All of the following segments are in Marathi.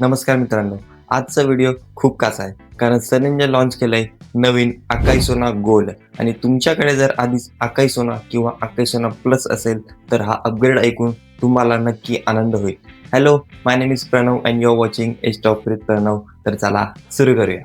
नमस्कार मित्रांनो आजचा व्हिडिओ खूप काचा आहे. कारण सनीने लॉन्च केलंय नवीन अकाई सोना गोल्ड आणि तुमच्याकडे जर आधीच अकाई सोना किंवा अकाई सोना प्लस असेल तर हा अपग्रेड ऐकून तुम्हाला नक्की आनंद होईल. Hello my name is Pranav and you're watching S top with Pranav. तर चला सुरू करूया.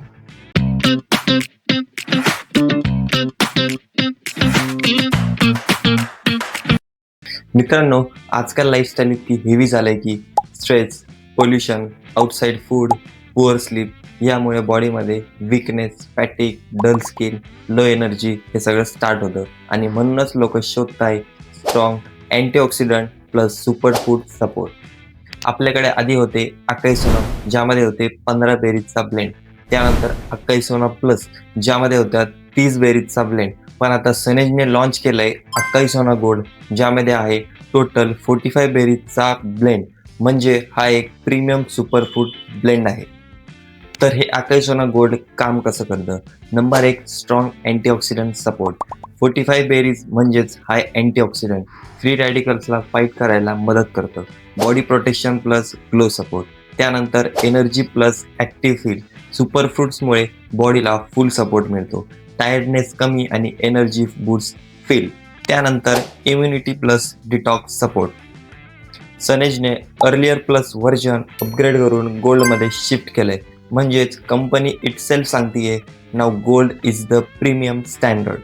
मित्रांनो आजकाल लाईफस्टाईल इतकी हेवी झालंय की stress pollution outside food poor sleep यामुळे बॉडीमध्ये weakness fatigue dull skin low energy हे सगळं स्टार्ट होतं. आणि म्हणूनच लोक शोधत आहे strong antioxidant plus super food support आपल्याकडे आधी होते अक्काई सोना ज्यामध्ये होते पंधरा बेरीजचा ब्लेंड त्यानंतर अक्काई सोना प्लस ज्यामध्ये होत्या तीस बेरीजचा ब्लेंड पण आता सनेजने लॉन्च केलंय अक्काई सोना गोल्ड ज्यामध्ये आहे टोटल फोर्टी फाय बेरीजचा ब्लेंड म्हणजे हा एक प्रीमियम सुपरफूड ब्लेंड आहे. तर हे अकाई सोना गोल्ड काम कसं करतं? नंबर एक strong antioxidant support forty five berries म्हणजेच हाय अँटीऑक्सिडंट फ्री रॅडिकल्सला फाईट करायला मदत करतं. Body protection plus glow support त्यानंतर energy plus active feel super फ्रूट्समुळे बॉडीला फुल सपोर्ट मिळतो. टायर्डनेस कमी आणि एनर्जी बूस्ट फील त्यानंतर इम्युनिटी प्लस डिटॉक्स सपोर्ट सनेजने अर्लियर प्लस व्हर्जन अपग्रेड करून गोल्डमध्ये शिफ्ट केलंय. म्हणजेच कंपनी इटसेल्फ सांगतीये नाव gold is the premium standard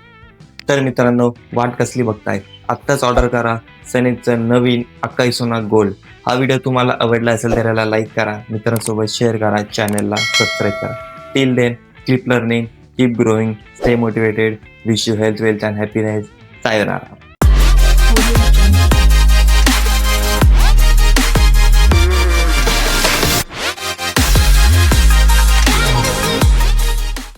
तर मित्रांनो वाट कसली बघताय? आत्ताच ऑर्डर करा. सनेजचं नवीन अक्काई सोना गोल्ड हा व्हिडिओ तुम्हाला आवडला असेल तर याला लाईक करा. मित्रांसोबत शेअर करा. चॅनलला सबस्क्राईब करा. Till then keep learning keep growing stay motivated wish you health wealth and happiness sayonara